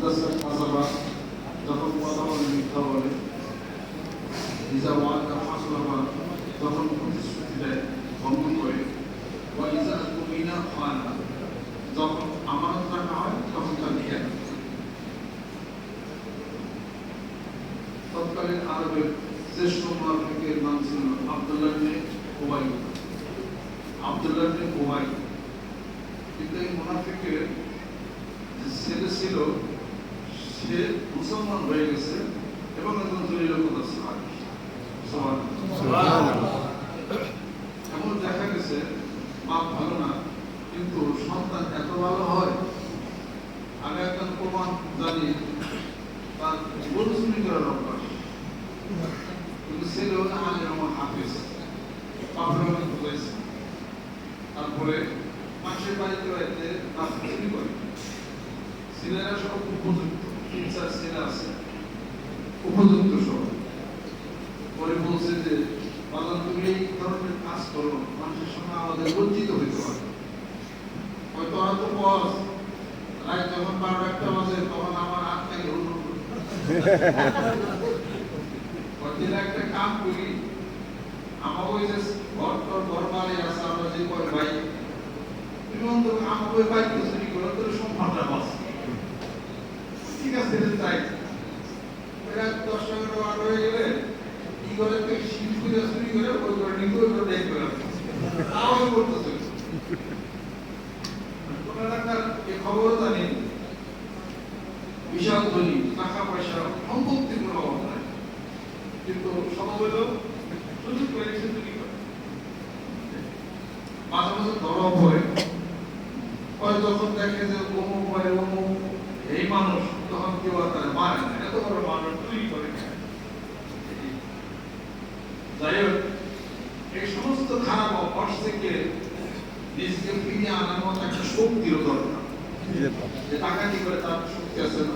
যখন কথা মিথ্যা বলে ইজা ওয়াদা ফাসলাবা যখন প্রতিশ্রুতি দেয় ভঙ্গ করে ওয়া ইজা তুমিনা খানা যখন আমানত রাখা হয় তখন তা লিখে তৎকালীন আরবের শ্রেষ্ঠ মুনাফিকের নাম ছিল আব্দুল্লাহ ইবনে উবাই আব্দুল্লাহ ইবনে উবাই কিন্তু এই মুনাফিকের ছেলে ছিল সে মুসলমান হয়ে গেছে এবং একজন জলিল কথা সাহাবী এমন দেখা গেছে বাপ ভালো না কিন্তু সন্তান এত ভালো হয় আমি একজন প্রমাণ জানি তার গরু চুরি করার অভ্যাস কিন্তু ছেলে হলো আলী আমার হাফিজ বাপের অনেক বুঝাইছে তারপরে মানুষের বাড়িতে বাড়িতে তার চুরি করে ছেলেরা সব উপযুক্ত তিন চার ছেলে আছে উপযুক্ত সব পরে বলছে যে বাবা তুমি এই ধরনের কাজ করো, মানুষের সঙ্গে আমাদের বঞ্চিত হইতে পারে হয়তো হয়তো বস, রাত যখন বারো একটা বাজে, তখন আমার কদিন একটা কাম করি আমার ওই যে ঘর টর ঘর বাড়ি আছে, আমরা যে কয় ভাই, তুমি অন্তত আমাকে চুরি তোর সম্মানটা বাস। ঠিক আছে তাই রাত দশ এগারো গেলে কি করে তুই শীত চুরি করে? ওই করে নিতে করে দেখ তাও আমি করতেছে কোন এলাকার এই খবর জানি বিশাল ধনী টাকা পয়সা সম্পত্তি কোনো অভাব নাই। কিন্তু সব সুযোগ করে সে চুরি করে মাঝে মাঝে ধরা পড়ে পরে যখন দেখে যে অমুক করে অমুক এই মানুষ তখন কেউ আর তারা মারে না এত বড় মানুষ চুরি করে খায়। যাই হোক এই সমস্ত খারাপ অভ্যাস থেকে নিজেকে ফিরিয়ে আনার মতো একটা শক্তির দরকার। যে ডাকাতি করে তার শক্তি আছে না?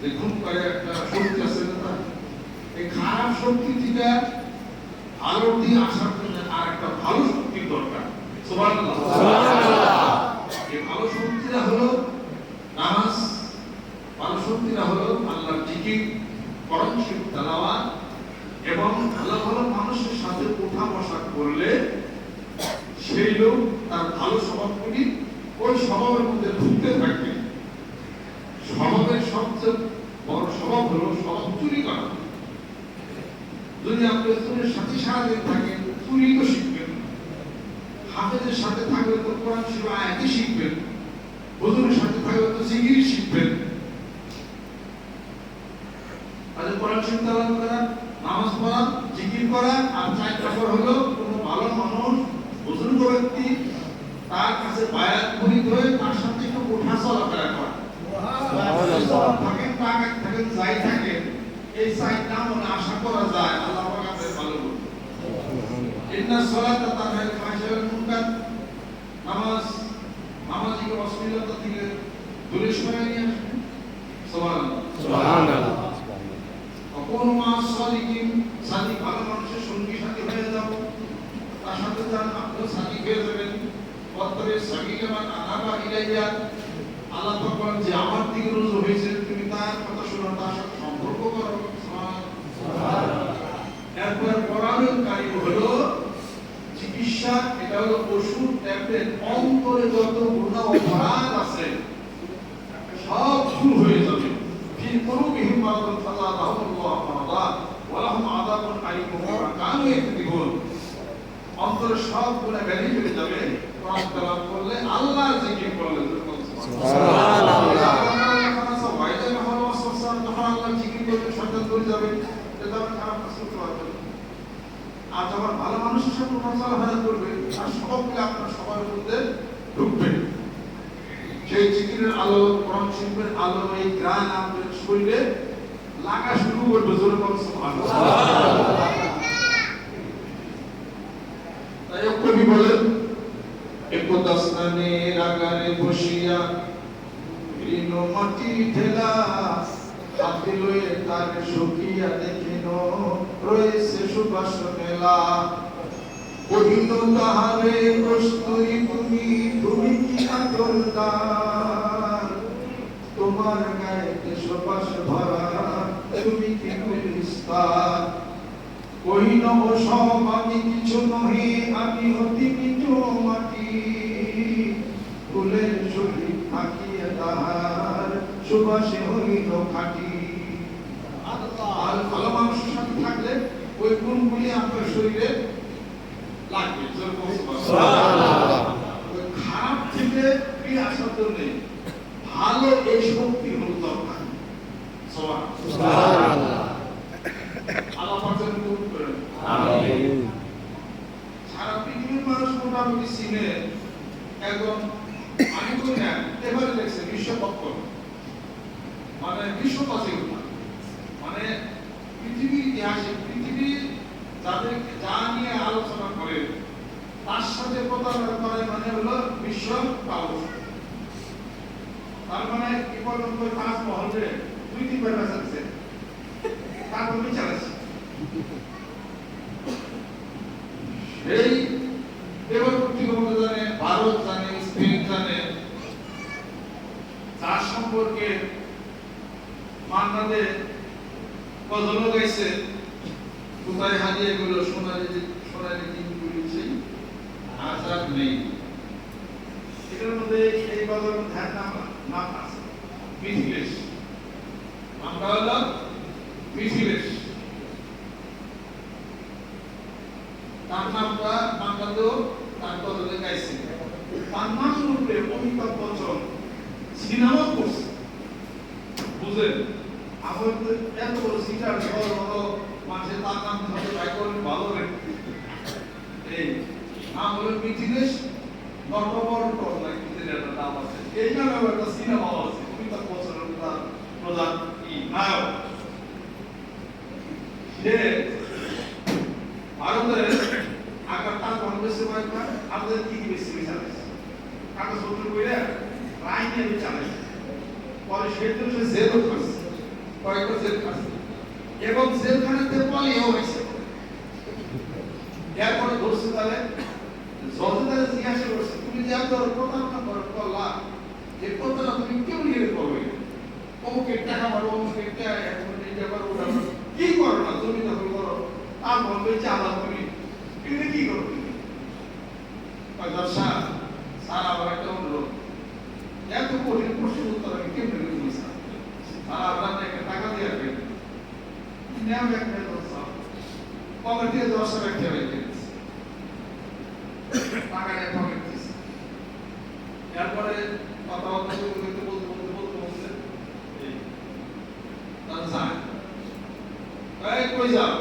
যে খুন করে একটা শক্তি আছে না তার? এই খারাপ শক্তি থেকে ভালোর দিকে আসার জন্য আর একটা ভালো শক্তির দরকার। এই ভালো শক্তিটা হলো নামাজ ভালো শক্তিটা হলো আল্লাহর জিকির করণ শিব তেলাওয়াত এবং ভালো ভালো মানুষের বসা করলে সেই লোক তার ভালো স্বভাবগুলি ওই স্বভাবের মধ্যে ঢুকতে থাকবে। স্বভাবের সবচেয়ে বড় স্বভাব হলো স্বভাব চুরি করা। যদি আপনি চুরির সাথে সারাদিন থাকেন, চুরি তো শিখবেন। হাফেজের সাথে থাকলে তো কোরআন শিব শিখবেন। হুজুরের সাথে থাকলে তো জিকির শিখবেন আজ কোরআন শিব তেলাওয়াত করা নামাজ পড়া জিকির করা আর হলো কোনো ভালো মানুষ বুজুর্গ ব্যক্তি তার কাছে বায়াত করিত হয়ে তার সাথে একটু উঠা চলাফেরা করা। থাকেন টাকা থাকেন যাই থাকেন এই সাইডটা মনে আশা করা যায় আল্লাহ পাক ভালো ইন্না সালাতা তানহাল ফাহশাল মুনকার। নামাজ নামাজিকে অশ্লীলতা থেকে দূরে সরাই নিয়ে আসবে সুবহানাল্লাহ। অপন মা সাদিকিন সাদিক ভালো মানুষের সঙ্গী সাথী তাহাতে যান আপনি সাকি হয়ে যাবেন। অত্রে সাকি যেমন আনাবা ইলাইয়া। আল্লাহ তখন যে আমার দিকে রুজু হয়েছে, তুমি তার কথা শোনো, তার সাথে সম্পর্ক করো। এরপর পরামণকারী হলো চিকিৎসা, এটা হলো ওষুধ, ট্যাবলেট, অন্তরে যত গুণা অপরাধ আছে, সব দূর হয়ে যাবে। ফি কুলুবিহিম মারাদান ফালা লাহুম আল্লাহু মারাদান ওয়া লাহুম আযাবুন আলীম বিমা কানু ইয়াকদিবুন অন্তরে সব গুণা ব্যাধি চলে যাবে। কোরআন তেলাওয়াত করলে আল্লাহ জিকির করলে। আর যখন ভালো মানুষের সাথে করবে আর সবগুলো আপনার সবার মধ্যে ঢুকবে। সেই জিকিরের আলো কোরআন শিল্পের আলো এই গান আমাদের শরীরে লাগা শুরু করবে জোরে বলো সুবহানাল্লাহ তাই কবি বলেন একতা স্নানের আগারে বসিয়া ঋণ মাটি ঢেলা হাতে লয়ে তার সখিয়া দেখিন, রয়েছে সুবাস মেলা। কহিল, তাহারে কস্তুরি তুমি তুমি কি আদরদার তোমার তোমার গায়ে দেশবাস ভরা, তুমি কি গুলিস্তান কহিন ও সব, আমি কিছু নহি, আমি অতি কিছু মাটি। ফুলের শরীর থাকিয়ে তাহার সুবাসে হইল খাটি। ভালো মানুষের সাথে থাকলে ওই গুণগুলি আপনার শরীরে লাগবে খারাপ থেকে ফিরে আসার জন্য ভালো এই শক্তি হল দরকার। সারা পৃথিবীর মানুষ মোটামুটি সিনে একদম আমি করি না এবারে দেখছে বিশ্বপক্ষ মানে বিশ্বকাশে মানে পৃথিবীর ইতিহাসে পৃথিবী যাদেরকে যা নিয়ে আলোচনা করে তার সাথে প্রতারণা করে মানে হলো বিশ্ব পাউস তার মানে কি পর্যন্ত পাঁচ যে দুই তিনবার বেঁচেছে তারপর বিচার আছে। সেই দেবভক্তি কর্মী জানে ভারত জানে স্পেন জানে তার সম্পর্কে মান্নাদে গজল গাইছে কোথায় হারিয়ে গেল সোনালি সোনালি দিনগুলি সেই আজাদ নেই। এটার মধ্যে এই গজল ধ্যান নাম নাম আছে মিথিলেশ নামটা হলো মিথিলেশ তার নামটা বাংলাদেও তার গজলে গাইছে। তার নাম রূপে অমিতাভ বচ্চন সিনেমা করছে। বুঝলেন? আমার এত বড় সিটার বড় বড় মানুষের তার নাম ধরে এই নাম হলো মিথিলেশ নটবর কিন্তু একটা নাম আছে। এই নামে একটা সিনেমা আছে অমিতাভ বচ্চনের প্রধান প্রধান কি নায়ক সে ভারতের আকারটা কংগ্রেসে কয়েকবার আমাদের কি কি বেশি চালাইছে কাগজ পত্র কইরা রায় নিয়ে চালাইছে পরে সে তো সে জেলও খাচ্ছে কয়েকবার জেল খাচ্ছে এবং জেলখানাতে পালিয়েও হয়েছে এরপরে ধরছে তাহলে জজে তাহলে জিজ্ঞাসা করছে তুমি যে এত প্রতারণা করো করলা যে প্রতারণা তুমি কেউ নিয়ে করবে অমুকে টাকা মারো অমুকে টাকা এটা করো ওটা করো। কি করো না জমি দখল করো আর বলবে চালা তুমি কি এরপরে কথাবার্তা বলতে বলতে বলতে বলতে তার যাও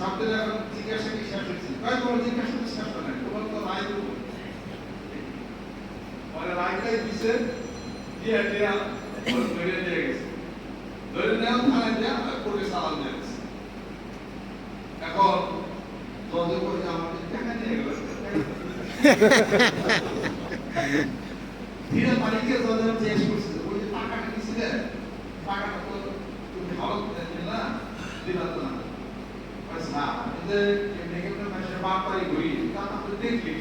সামনে এখন জিজ্ঞাসা কি শেষ হয়েছে কয় তোমার জিজ্ঞাসা তো শেষ হয় নাই তোমার তো রায় দেবো মানে রায়টাই দিছে দিয়ে দিয়া ধরে দিয়ে গেছে ধরে নেওয়া থানায় দেয়া কোর্টে সালাম দিয়ে গেছে এখন জজে বলে যে আমাকে টাকা নিয়ে গেল ধীরে মালিকের জজে জিজ্ঞেস করছে ওই যে টাকাটা দিছিলে টাকাটা তো তুমি হাওয়া দিলে না দিলা তো না আচ্ছা যে এমনি কেমন মাসে বাপ বাড়ি ঘুরি তা দেখলি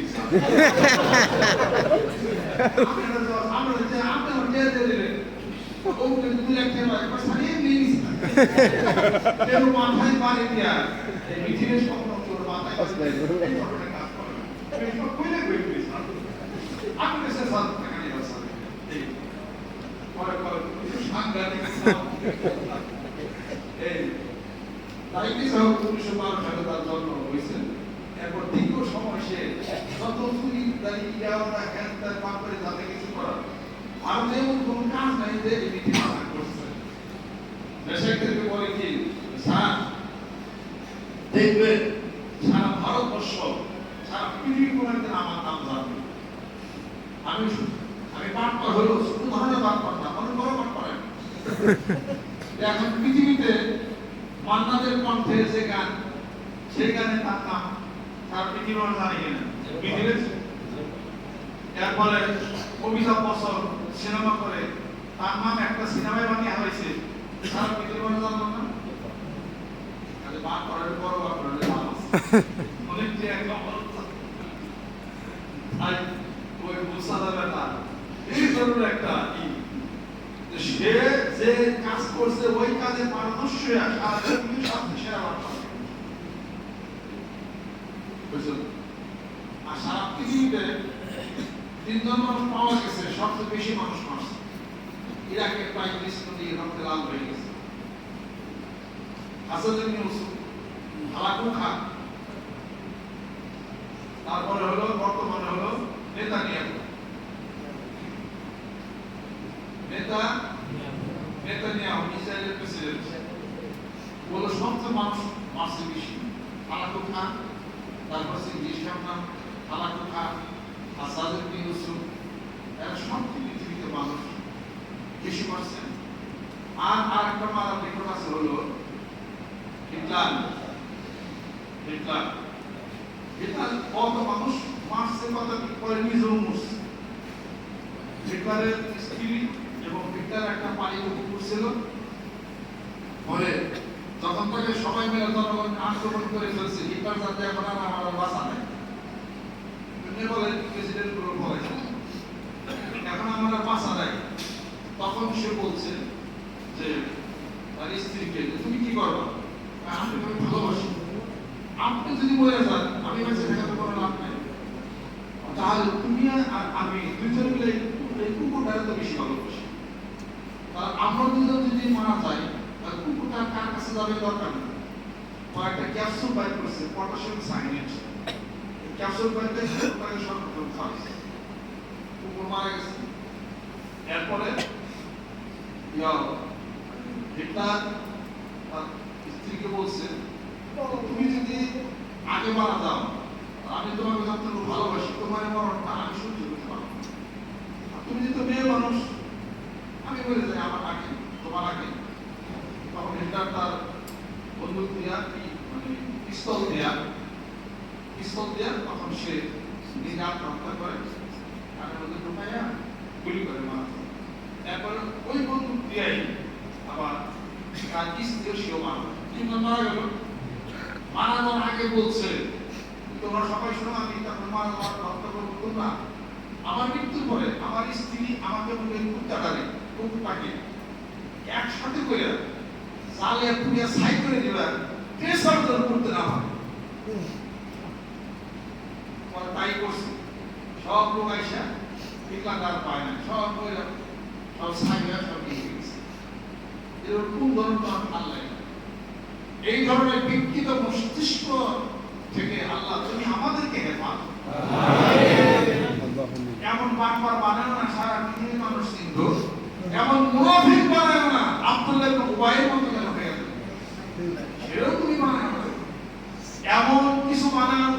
আপনারা তো আমরা যে আপনি হতে দিলেন ও কিন্তু দুই লাখ টাকা একবার সারিয়ে নিয়ে নিছি কেন মাথায় পারে দিয়া পৃথিবীর স্বপ্ন তোর মাথায় করে উনিশশো বারো সালে তার জন্ম হয়েছে এরপর দীর্ঘ সময় সে যত চুরি দাঁড়িয়ে যাওয়া হ্যান তার পাপ করে তাতে কিছু করার ভারতে এমন কোন কাজ মানা পৃথিবী শুধু ধরনের পাঠ বড় পাঠ করেন এখন পৃথিবীতে মান্নাদের কণ্ঠে যে গান সেই গানে তার নাম তার পৃথিবী মানুষ জানে কিনা পৃথিবীর বছর সিনেমা করে। তার নাম একটা সিনেমায় বানিয়ে হয়েছে। সে যে কাজ করছে, ওই কাজে আর সারা পৃথিবীতে তিনজন মানুষ পাওয়া গেছে, সবচেয়ে বেশি মানুষ মারছে ইরাকের প্রায় ত্রিশ কোটি রক্তে লাল হয়ে গেছে। Hasan Hulagu Khan. তারপরে হলো, বর্তমানে হলো নেতানিয়াহু। নেতা, নেতানিয়াহু, ইসরায়েলের প্রেসিডেন্ট। বলো সবচেয়ে মানুষ মারছে বেশি। হালাকু খান, তারপর সিদ্দিক শামনা হালাকু খান। হাসান ইবনে ইউসুফ এরা সবচেয়ে পৃথিবীতে মানুষ বেশি মারছেন আর আরেকটা মারা রেকর্ড আছে হলো হিটলার হিটলার হিটলার কত মানুষ মারছে কথা পরে নিজেও মরছে হিটলারের স্ত্রী এবং হিটলার একটা পালিত কুকুর ছিল পরে যখন তাকে সবাই মিলে জনগণ আক্রমণ করে ফেলছে হিটলার যাতে এখন আর আমার বাসা নেই তিনি বলেন প্রেসিডেন্টগুলো বলে? এখন আমার আর বাসা নেই তখন সে বলছে যে তার স্ত্রীকে তুমি কি করবা? আমি তোমাকে ভালোবাসি আপনি যদি বলে যান, আমি বেঁচে থাকাতে কোনো লাভ নেই। তাহলে তুমি আর আমি দুইজন মিলে এই কুকুর- কুকুরটাকে তো বেশি ভালোবাসি। তাহলে আমরা দুজন যদি মারা যাই, তাহলে কুকুরটা কার কাছে যাবে দরকার নেই? কয়েকটা ক্যাপসুল বাইর করছে পটাশিয়াম সাইনেট ক্যাপসুল বাইর করে কুকুরটাকে সর্বপ্রথম খাওয়াইছে কুকুর মারা গেছে এরপরে হিটলার তার স্ত্রীকে বলছে "বলো, তুমি যদি আগে মারা যাও আমি তোমাকে যতটুকু ভালোবাসি তোমার মরণটা আমি সহ্য করতে পারব তুমি যেহেতু মেয়ে মানুষ আমি বলে যাই আমার আগে তোমার আগে। তখন হিটলার তার বন্দুক দিয়া কি মানে পিস্তল দিয়া পিস্তল দিয়া তখন সে নিজে আত্মহত্যা করে কানের মধ্যে ঢুকাইয়া গুলি করে মারা। এরপরে ওই বন্দুক দিয়াই আবার তার স্ত্রীও সেও মারা গেল মারা যাওয়ার আগে বলছে তোমরা সবাই শোনো আমি তখন মারা হত্যা করব তোমরা আমার মৃত্যুর পরে আমার স্ত্রী আমাকে বলে কুত্তাটারে কুকুরটাকে একসাথে করে জালে পুড়িয়া ছাই করে দিবা প্রেসার করতে না হয় তাই করছে। সব লোক আইসা টিকা তার পায় না। সব কইরা সব ছাইয়া সব নিয়ে গেছে। এর কোন ধরনের আমার ভালো লাগে এই ধরনের বিকৃত মস্তিষ্ক থেকে আল্লাহ তুমি আমাদেরকে হেফাজ এমন বাটপার বানানো না সারা পৃথিবীর মানুষ কিন্তু এমন মুনাফিক বানায় না আব্দুল্লাহ উবাইয়ের মতো যেন হয়ে গেল সেও তুমি বানায় না এমন কিছু বানাও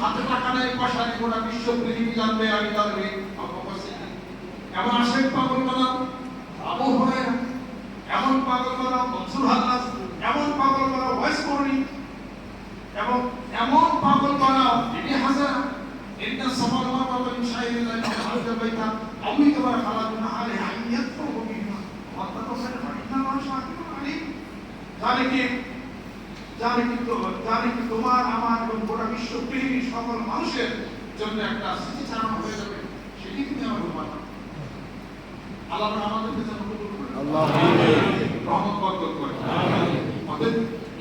হাতে টাকা নেই পয়সা গোটা বিশ্ব পৃথিবী জানবে আমি জানবে এমন আশেক পাগল বানাও আবু হুরায়রা এমন পাগল বানাও মনসুর হাল্লাস এমন পাগল বানাও ওয়াইস করনি এবং এমন পাগল বানাও ইবনে হাজার। ইন্না সামাল মারওয়া মিন শাইরিল্লাহি ওয়া হাজ্জা বাইতা। আউই তোমার খালাকুনা আলাইহি আইয়াত ফাহু বিহা ওয়া তাতাসাদা ফাইন্না মা শাকিরুন আলিম জানে কি জানে কি তো জানে কি তোমার আমার এবং গোটা বিশ্ব পৃথিবীর সকল মানুষের জন্য একটা স্মৃতি চালানো হয়ে যাবে সেটি তুমি আমার উপর আল্লাহ আমাদেরকে যেন কবুল করে আল্লাহ রহমত বরকত করে অতএব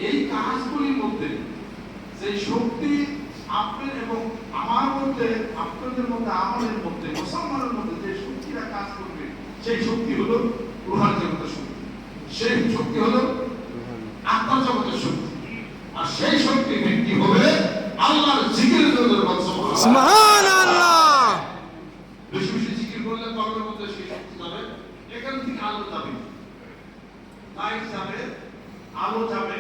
এই কাজগুলির মধ্যে যে শক্তি আপনার এবং আমার মধ্যে আপনাদের মধ্যে আমাদের মধ্যে মুসলমানের মধ্যে যে শক্তিরা কাজ করবে সেই শক্তি হলো রুহান জগতের শক্তি সেই শক্তি হলো আত্মা জগতের শক্তি আর সেই শক্তি ভিত্তি হবে আল্লাহর জিকিরের জন্য সুবহানাল্লাহ বেশি বেশি জিকির করলে কর্মের মধ্যে সেই শক্তি যাবে এখান থেকে আলো যাবে লাইট যাবে আলো যাবে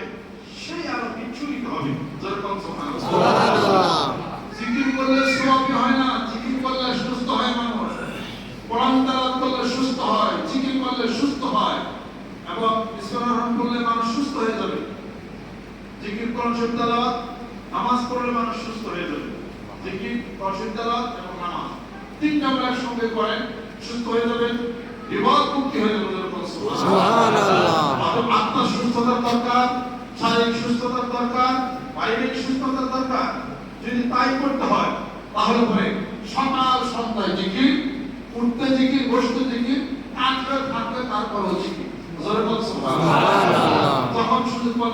সেই আলো বিচ্ছুরিত হবে যেরকম সুবহানাল্লাহ জিকির করলে সুরক্ষি হয় না জিকির করলে সুস্থ হয় মানুষ কোরআন তেলাওয়াত করলে সুস্থ হয় জিকির করলে সুস্থ হয় এবং ইসলাম করলে মানুষ সুস্থ হয়ে যাবে জিকির কোরআন শরীফ তেলাওয়াত নামাজ পড়লে মানুষ সুস্থ হয়ে যাবে। জিকির কোরআন শরীফ তেলাওয়াত এবং নামাজ। তিনটা আমরা একসঙ্গে করেন সুস্থ হয়ে যাবেন বিপদ মুক্তি হয়ে যাবে। অতএব সুস্থতার দরকার শারীরিক সুস্থতার দরকার পারিবারিক সুস্থতার দরকার। যদি তাই করতে হয় তাহলে পরে সকাল সন্ধ্যায় জিকির উঠতে জিকির বসতে জিকির থাকলে তারপর বল তখন সুযোগ পান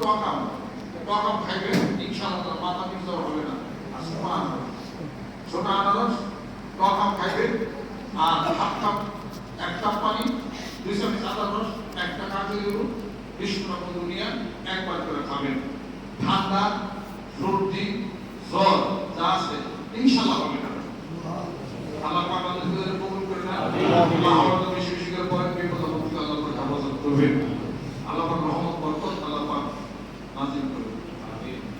টকাম টকাম খাইবে ইনশাআল্লাহ মাথা জ্বর হবে না। আসমান ছোট আনারস টকাম খাইবে আর হাফ কাপ এক কাপ পানি দুই চামচ আদা রস একটা কাঁচি লেবু বিষ্ণু দুনিয়া একবার করে খাবেন। ঠান্ডা সর্দি জ্বর যা আছে ইনশাআল্লাহ হবে না। আল্লাহ আমাদের কবুল করে না? আল্লাহ আমাদের বেশি বেশি করে পড়েন বিপদ মুক্ত আল্লাহ পাক হেফাজত করবেন আল্লাহ পাক রহমত বরকত আল্লাহ পাক নাজিল করবেন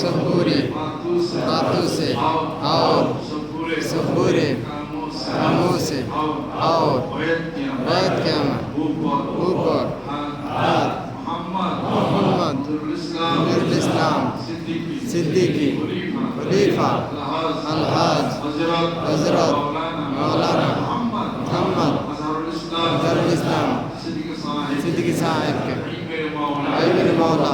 سبورے باتوں سے اور سبورے کاموں سے اور بیت قیامت، اوپر محمد الاسلام صدیقی، خلیفہ الحاظ حضرت، مولانا محمد اظہر الاسلام صدیقی صاحب کے مولا